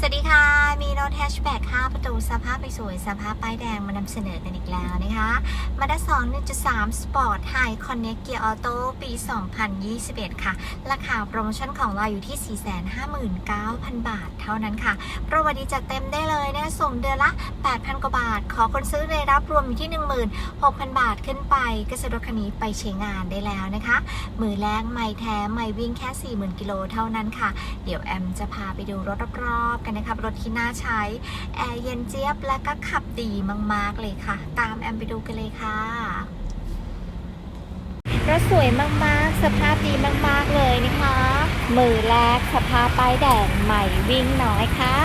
สวัสดีค่ะ มีรถแฮชแบ็ก5ประตูสภาพไปสวยสภาพป้ายแดงมานำเสนอกันอีกแล้วนะคะมาด้า2 1.3 Sport High Connect Gear Auto ปี 2021 ค่ะ ราคาโปรโมชั่นของเราอยู่ที่ 459,000 บาทเท่านั้นค่ะโปรวันนี้จัดเต็มได้เลยนะ ส่งเดือนละ 8,000 กว่าบาท ขอคนซื้อได้รับรวมอยู่ที่ 16,000 บาทขึ้นไปก็สะดวกคันนี้ไปใช้งานได้แล้วนะคะ มือแรกไม่แท้ไม่วิ่งแค่ 40,000กิโลเท่านั้นค่ะ เดี๋ยวแอมจะพาไปดูรถรอบๆกันนะคะรถที่น่าใช้ แอร์เย็นเจี๊ยบและก็ขับดีมากๆเลยค่ะ ตามแอมไปดูกันเลยค่ะรถสวยมากๆ สภาพดีมากๆเลยนะคะ มือแรกสภาพป้ายแดงใหม่วิ่งน้อยค่ะ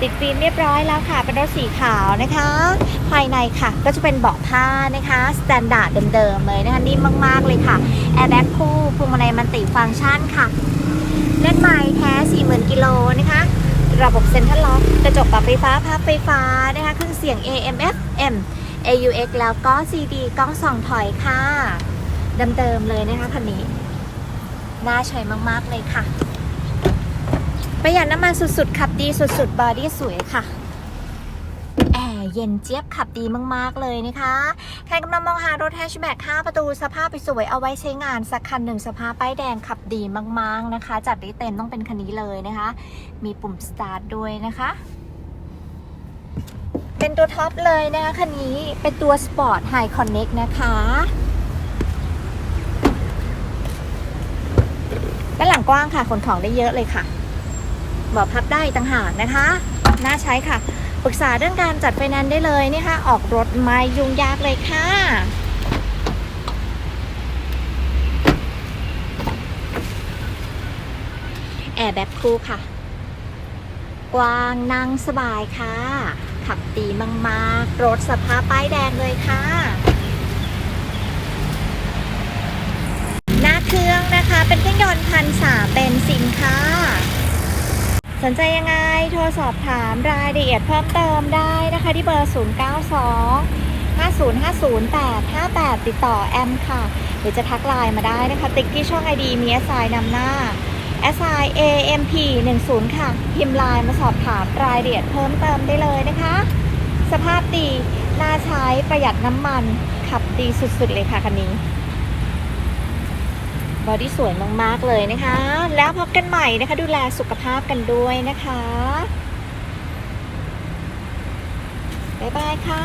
ติดฟิล์มเรียบร้อยแล้วค่ะ เป็นรถสีขาวนะคะ ภายในค่ะก็จะเป็นเบาะผ้านะคะสแตนดาร์ดเดิมๆเลยนะคะนิ่มมากๆเลยค่ะแอร์แบ็กคู่พวงมาลัยมันติฟังก์ชันค่ะเล่นไม้แท้ 40,000 กิโลนะคะ ระบบเซ็นทรัลล็อกกระจกปรับไฟฟ้าพับไฟฟ้านะคะเครื่องเสียง AM FM AUX แล้วก็ CD กล้องส่องถอยค่ะเดิมๆเลยนะคะคันนี้น่าใช้มากๆเลยค่ะ ประหยัดน้ำมันสุดๆ ขับดีสุดๆ บอดี้สวยค่ะ แอร์เย็นเจี๊ยบขับดีมากๆเลยนะคะ ใครกำลังมองหารถแฮชแบ็ก5ประตูสภาพไปสวยเอาไว้ใช้งานสักคันหนึ่งสภาพป้ายแดงขับดีมากๆนะคะ จัดได้เต็มต้องเป็นคันนี้เลยนะคะ มีปุ่มสตาร์ทด้วยนะคะ เป็นตัวท็อปเลยนะคะคันนี้เป็นตัว Sport High Connect นะคะด้านหลังกว้างค่ะขนของได้เยอะเลยค่ะ เบอพับได้ต่างหากนะคะ น่าใช้ค่ะ ปรึกษาเรื่องการจัดไฟแนนซ์ได้เลยนี่ค่ะ ออกรถไม่ยุ่งยากเลยค่ะแอร์แบ็คคู่ค่ะ กว้างนั่งสบายค่ะ ขับดีมากๆ รถสภาพป้ายแดงเลยค่ะ หน้าเครื่องนะคะเป็นเครื่องยนต์พันสาเป็นซินค่ะ สนใจยังไงโทรสอบถามรายละเอียดเพิ่มเติมได้นะคะที่เบอร์ 092 5050858 ติดต่อแอมค่ะ หรือจะทักไลน์มาได้นะคะ ติ๊กที่ช่อง ID มี SI นำหน้า SI AMP 10ค่ะ พิมพ์ไลน์มาสอบถามรายละเอียดเพิ่มเติมได้เลยนะคะ สภาพดี น่าใช้ประหยัดน้ำมัน ขับดีสุดๆเลยค่ะคันนี้ บอดี้สวยมากๆเลยนะคะ แล้วพบกันใหม่นะคะ ดูแลสุขภาพกันด้วยนะคะ บ๊ายบายค่ะ